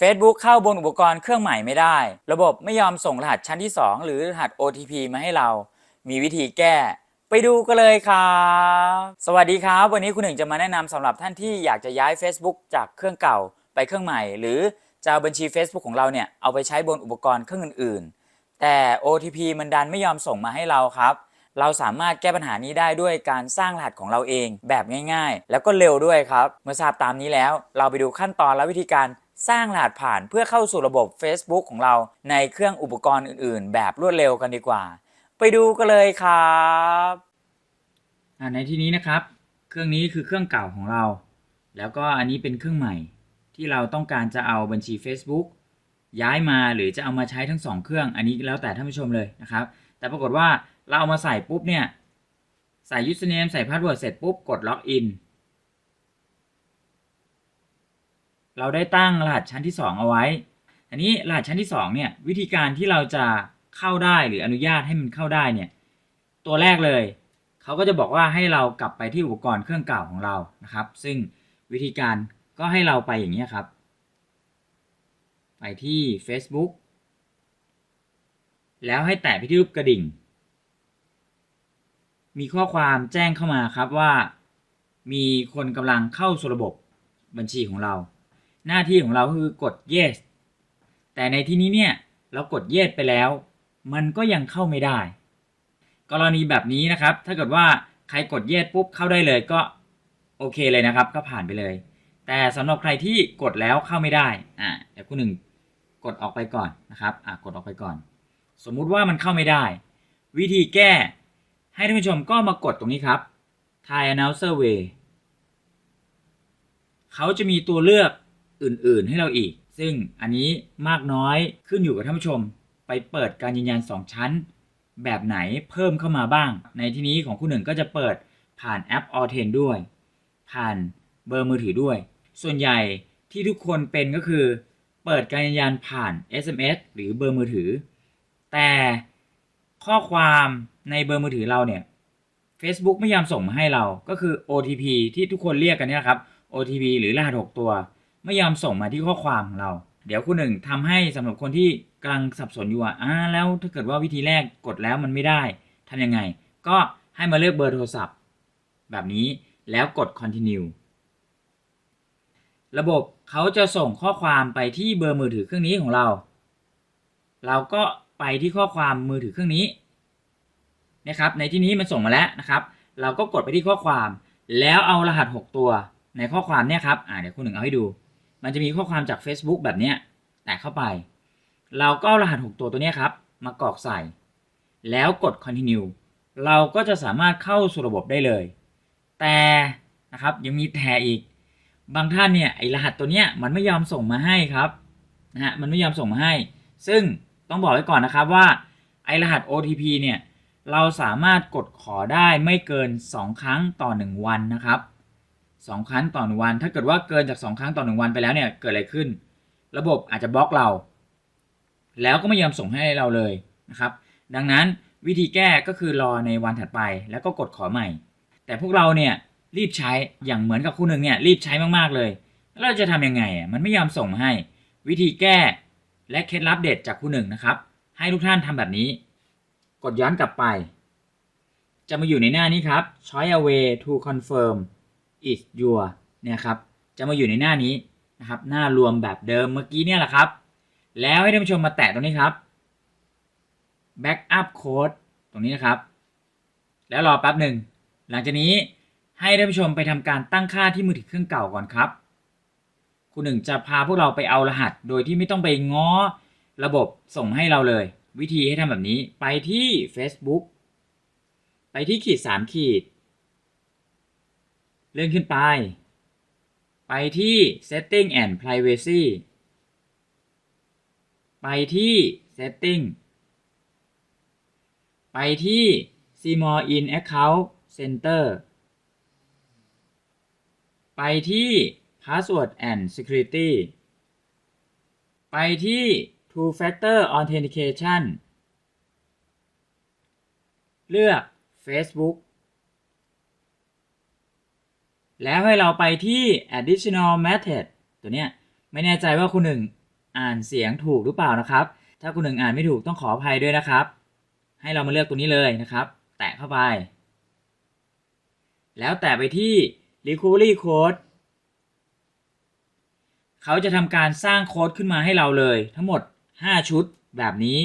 Facebook เข้าบนอุปกรณ์เครื่องใหม่ไม่ได้ ระบบไม่ยอมส่งรหัสชั้นที่ 2 หรือรหัส OTP มาให้เรา มีวิธีแก้ ไปดูกันเลยครับ สวัสดีครับ วันนี้คุณหนึ่งจะมาแนะนำสำหรับท่านที่อยากจะย้าย Facebook จากเครื่องเก่าไปเครื่องใหม่ หรือจะเอาบัญชี Facebook ของเราเนี่ยเอาไปใช้บนอุปกรณ์เครื่องอื่น ๆ แต่ OTP มันดันไม่ยอมส่งมาให้เราครับเราสามารถแก้ปัญหานี้ได้ด้วยการสร้างรหัสของเราเองแบบง่ายๆ แล้วก็เร็วด้วยครับ เมื่อทราบตามนี้แล้ว เราไปดูขั้นตอนและวิธีการ สร้างรหัสผ่านเพื่อเข้าสู่ระบบ Facebook ของเราในเครื่องอุปกรณ์อื่น ๆ แบบรวดเร็วกันดีกว่า ไปดูกันเลยครับในที่นี้นะครับ เครื่องนี้คือเครื่องเก่าของเรา แล้วก็อันนี้เป็นเครื่องใหม่ ที่เราต้องการจะเอาบัญชี Facebook ย้ายมาหรือจะเอามาใช้ทั้งสองเครื่อง อันนี้แล้วแต่ท่านผู้ชมเลยนะครับ แต่ปรากฏว่าเราเอามาใส่ปุ๊บเนี่ย ใส่ username ใส่ password เสร็จปุ๊บกด login เราได้ตั้งรหัสชั้นที่ 2 เอาไว้ อันนี้รหัสชั้นที่2เนี่ยวิธีการที่เราจะเข้าได้หรืออนุญาตให้มันเข้าได้เนี่ยตัวแรกเลยเขาก็จะบอกว่าให้เรากลับไปที่อุปกรณ์เครื่องเก่าของเรานะครับ ซึ่งวิธีการก็ให้เราไปอย่างนี้ครับ ไปที่ Facebook แล้วให้แตะไปที่รูปกระดิ่ง มีข้อความแจ้งเข้ามาครับว่า มีคนกำลังเข้าสู่ระบบบัญชีของเรา หน้าที่ของเราคือกด yes แต่ในที่นี้เนี่ยเรากด yes ไปแล้ว มันก็ยังเข้าไม่ได้ กรณีแบบนี้นะครับ ถ้าเกิดว่าใครกด yes ปุ๊บเข้าได้เลยก็โอเคเลยนะครับ ก็ผ่านไปเลย แต่สำหรับใครที่กดแล้วเข้าไม่ได้อ่าเดี๋ยวคุณหนึ่งกดออกไปก่อนนะครับอ่ากดออกไปก่อน สมมุติว่ามันเข้าไม่ได้ วิธีแก้ ให้ท่านผู้ชมก็มากดตรงนี้ครับ Thai Announcer Way เขาจะมีตัวเลือก อื่น ๆ ให้เราอีก ซึ่งอันนี้มากน้อยขึ้นอยู่กับท่านผู้ชม ไปเปิดการยืนยัน 2 ชั้น แบบไหนเพิ่มเข้ามาบ้าง ในที่นี้ของคุณหนึ่งก็จะเปิดผ่านแอป a l t e n ด้วย ผ่านเบอร์มือถือด้วย ส่วนใหญ่ที่ทุกคนเป็นก็คือ เปิดการยืนยันผ่าน SMS หรือเบอร์มือถือ แต่ข้อความในเบอร์มือถือเราเนี่ย Facebook ไม่ยอมส่งมาให้เราก็คือ OTP ที่ทุกคนเรียกกันนี่ยนะครับ OTP หรือรหัส 6 ตัว ไม่ยอมส่งมาที่ข้อความของเรา เดี๋ยวคุณหนึ่งทำให้สำหรับคนที่กำลังสับสนอยู่ว่าอ่าแล้วถ้าเกิดว่าวิธีแรกกดแล้วมันไม่ได้ทำยังไง ก็ให้มาเลือกเบอร์โทรศัพท์ แบบนี้แล้วกด continue ระบบเขาจะส่งข้อความไปที่เบอร์มือถือเครื่องนี้ของเรา เราก็ไปที่ข้อความมือถือเครื่องนี้นะครับ ในที่นี้มันส่งมาแล้วนะครับ เราก็กดไปที่ข้อความ แล้วเอารหัส 6 ตัวในข้อความเนี่ยครับ อ่าเดี๋ยวคุณหนึ่งเอาให้ดู มันจะมีข้อความจาก Facebook แบบเนี้ยแตะเข้าไป เราก็รหัส 6 ตัวตัวเนี้ยครับ มากรอกใส่ แล้วกด continue เราก็จะสามารถเข้าสู่ระบบได้เลย แต่นะครับยังมีแต่อีก บางท่านเนี่ยไอรหัสตัวเนี้ยมันไม่ยอมส่งมาให้ครับนะฮะมันไม่ยอมส่งมาให้ ซึ่งต้องบอกไว้ก่อนนะครับว่าไอรหัส OTP เนี่ยเราสามารถกดขอได้ไม่เกิน 2 ครั้งต่อ 1 วันนะครับ 2ครั้งต่อ1วัน ถ้าเกิดว่าเกินจาก2ครั้งต่อ1วันไปแล้วเนี่ยเกิดอะไรขึ้น ระบบอาจจะบล็อกเรา แล้วก็ไม่ยอมส่งให้เราเลยนะครับ ดังนั้นวิธีแก้ก็คือรอในวันถัดไปแล้วก็กดขอใหม่ แต่พวกเราเนี่ยรีบใช้อย่างเหมือนกับคู่หนึ่งเนี่ยรีบใช้มากๆเลย แล้วเราจะทำยังไงอะมันไม่ยอมส่งมาให้ วิธีแก้และเคล็ดลับเด็ดจากคู่หนึ่งนะครับ ให้ทุกท่านทำแบบนี้ กดย้อนกลับไป จะมาอยู่ในหน้านี้ครับ choice away to confirm is your เนี่ยครับจะมาอยู่ในหน้านี้นะครับหน้ารวมแบบเดิมเมื่อกี้เนี่ยแหละครับ แล้วให้ท่านผู้ชมมาแตะตรงนี้ครับ backup code ตรงนี้นะครับ แล้วรอแป๊บหนึ่ง หลังจากนี้ให้ท่านผู้ชมไปทำการตั้งค่าที่มือถือเครื่องเก่าก่อนครับ คุณหนึ่งจะพาพวกเราไปเอารหัส โดยที่ไม่ต้องไปง้อระบบส่งให้เราเลย วิธีให้ทำแบบนี้ไปที่ Facebook ไปที่ขีด3ขีด เลื่อนขึ้นไป ไปที่ setting and privacy ไปที่ setting ไปที่ s e m o r e in account center ไปที่ password and security ไปที่ two factor authentication เลือก Facebook แล้วให้เราไปที่ additional method ตัวเนี้ยไม่แน่ใจว่าคุณหนึ่งอ่านเสียงถูกหรือเปล่านะครับ ถ้าคุณหนึ่งอ่านไม่ถูกต้องขออภัยด้วยนะครับ ให้เรามาเลือกตัวนี้เลยนะครับ แตะเข้าไป แล้วแตะไปที่ Recovery Code เขาจะทำการสร้างโค้ดขึ้นมาให้เราเลย ทั้งหมด 5 ชุดแบบนี้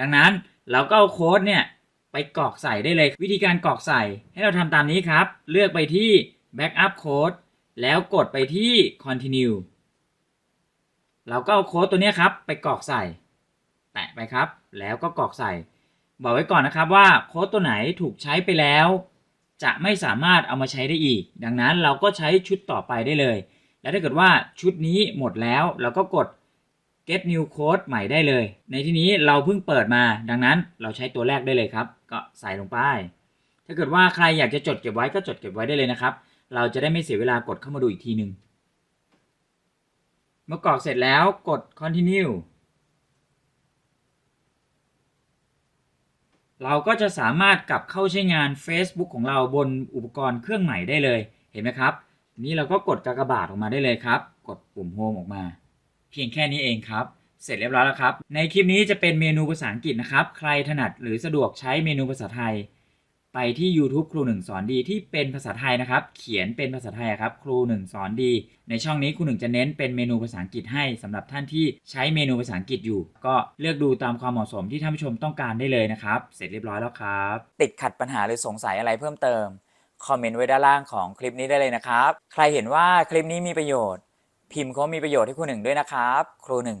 ดังนั้นเราก็เอาโค้ดเนี่ยไปกรอกใส่ได้เลย วิธีการกรอกใส่ให้เราทำตามนี้ครับ เลือกไปที่ Backup Code แล้วกดไปที่ Continue เราก็เอาโค้ดตัวนี้ครับ ไปกรอกใส่ แตะไปครับ แล้วก็กรอกใส่ บอกไว้ก่อนนะครับว่าโค้ดตัวไหนถูกใช้ไปแล้ว จะไม่สามารถเอามาใช้ได้อีก ดังนั้นเราก็ใช้ชุดต่อไปได้เลย แล้วถ้าเกิดว่าชุดนี้หมดแล้ว เราก็กด get new code ใหม่ได้เลย ในที่นี้เราเพิ่งเปิดมา ดังนั้นเราใช้ตัวแรกได้เลยครับ ก็ใส่ลงไป ถ้าเกิดว่าใครอยากจะจดเก็บไว้ก็จดเก็บไว้ได้เลยนะครับ เราจะได้ไม่เสียเวลากดเข้ามาดูอีกทีหนึ่งเมื่อกรอกเสร็จแล้วกด continue เราก็จะสามารถกลับเข้าใช้งาน Facebook ของเราบนอุปกรณ์เครื่องใหม่ได้เลย เห็นไหมครับ นี้เราก็กดกากบาทออกมาได้เลยครับ กดปุ่มโฮมออกมา เพียงแค่นี้เองครับ เสร็จเรียบร้อยแล้วครับ ในคลิปนี้จะเป็นเมนูภาษาอังกฤษนะครับ ใครถนัดหรือสะดวกใช้เมนูภาษาไทย ไปที่ YouTube ครูหนึ่งสอนดีที่เป็นภาษาไทยนะครับ เขียนเป็นภาษาไทยครับ ครูหนึ่งสอนดี ในช่องนี้ครูหนึ่งจะเน้นเป็นเมนูภาษาอังกฤษให้สำหรับท่านที่ใช้เมนูภาษาอังกฤษอยู่ ก็เลือกดูตามความเหมาะสมที่ท่านผู้ชมต้องการได้เลยนะครับ เสร็จเรียบร้อยแล้วครับ ติดขัดปัญหาหรือสงสัยอะไรเพิ่มเติมคอมเมนต์ไว้ด้านล่างของคลิปนี้ได้เลยนะครับ ใครเห็นว่าคลิปนี้มีประโยชน์ พิมพ์เขามีประโยชน์ให้ครูหนึ่งด้วยนะครับ ครูหนึ่ง